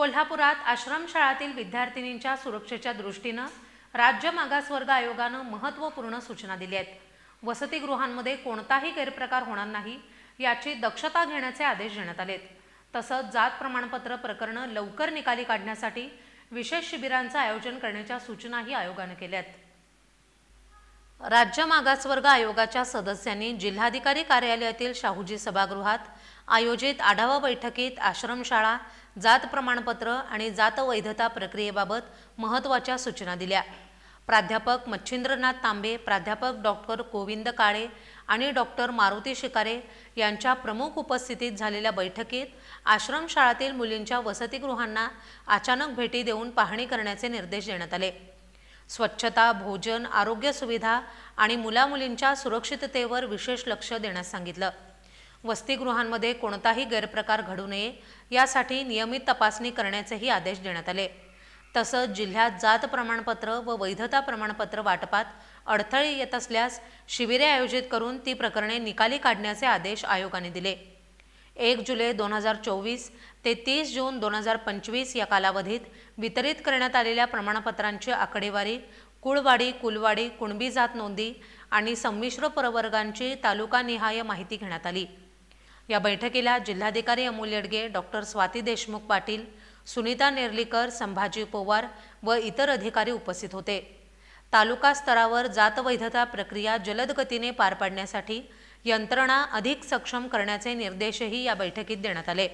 कोल्हापुरात आश्रमशाळातील विद्यार्थिनींच्या सुरक्षेच्या दृष्टीनं राज्य मागासवर्ग आयोगानं महत्त्वपूर्ण सूचना दिल्या आहेत. वसतिगृहांमध्ये कोणताही गैरप्रकार होणार नाही याची दक्षता घेण्याचे आदेश देण्यात आलेत तसंच जात प्रमाणपत्र प्रकरणं लवकर निकाली काढण्यासाठी विशेष शिबिरांचं आयोजन करण्याच्या सूचनाही आयोगानं केल्या आहेत. राज्य मागासवर्ग आयोगाच्या सदस्यांनी जिल्हाधिकारी कार्यालयातील शाहूजी सभागृहात आयोजित आढावा बैठकीत आश्रमशाळा जात प्रमाणपत्र आणि जात वैधता प्रक्रियेबाबत महत्त्वाच्या सूचना दिल्या. प्राध्यापक मच्छिंद्रनाथ तांबे प्राध्यापक डॉक्टर गोविंद काळे आणि डॉक्टर मारुती शिकारे यांच्या प्रमुख उपस्थितीत झालेल्या बैठकीत आश्रमशाळातील मुलींच्या वसतिगृहांना अचानक भेटी देऊन पाहणी करण्याचे निर्देश देण्यात आले. स्वच्छता भोजन आरोग्य सुविधा आणि मुलामुलींच्या सुरक्षिततेवर विशेष लक्ष देण्यास सांगितलं. वसतिगृहांमध्ये कोणताही गैरप्रकार घडू नये यासाठी नियमित तपासणी करण्याचेही आदेश देण्यात आले. तसंच जिल्ह्यात जात प्रमाणपत्र व वैधता प्रमाणपत्र वाटपात अडथळे येत असल्यास शिबिरे आयोजित करून ती प्रकरणे निकाली काढण्याचे आदेश आयोगाने दिले. एक जुलै दोन हजार चोवीस ते तीस जून दोन हजार पंचवीस या कालावधीत वितरित करण्यात आलेल्या प्रमाणपत्रांची आकडेवारी कुळवाडी कुलवाडी कुणबी जात नोंदी आणि संमिश्र प्रवर्गांची तालुकानिहाय माहिती घेण्यात आली. या बैठकीला जिल्हाधिकारी अमोल येडगे डॉक्टर स्वाती देशमुख पाटील सुनीता नेर्लीकर संभाजी पोवार व इतर अधिकारी उपस्थित होते. तालुका स्तरावर जात वैधता प्रक्रिया जलद गतीने पार पाडण्यासाठी यंत्रणा अधिक सक्षम करण्याचे निर्देशही या बैठकीत देण्यात आले.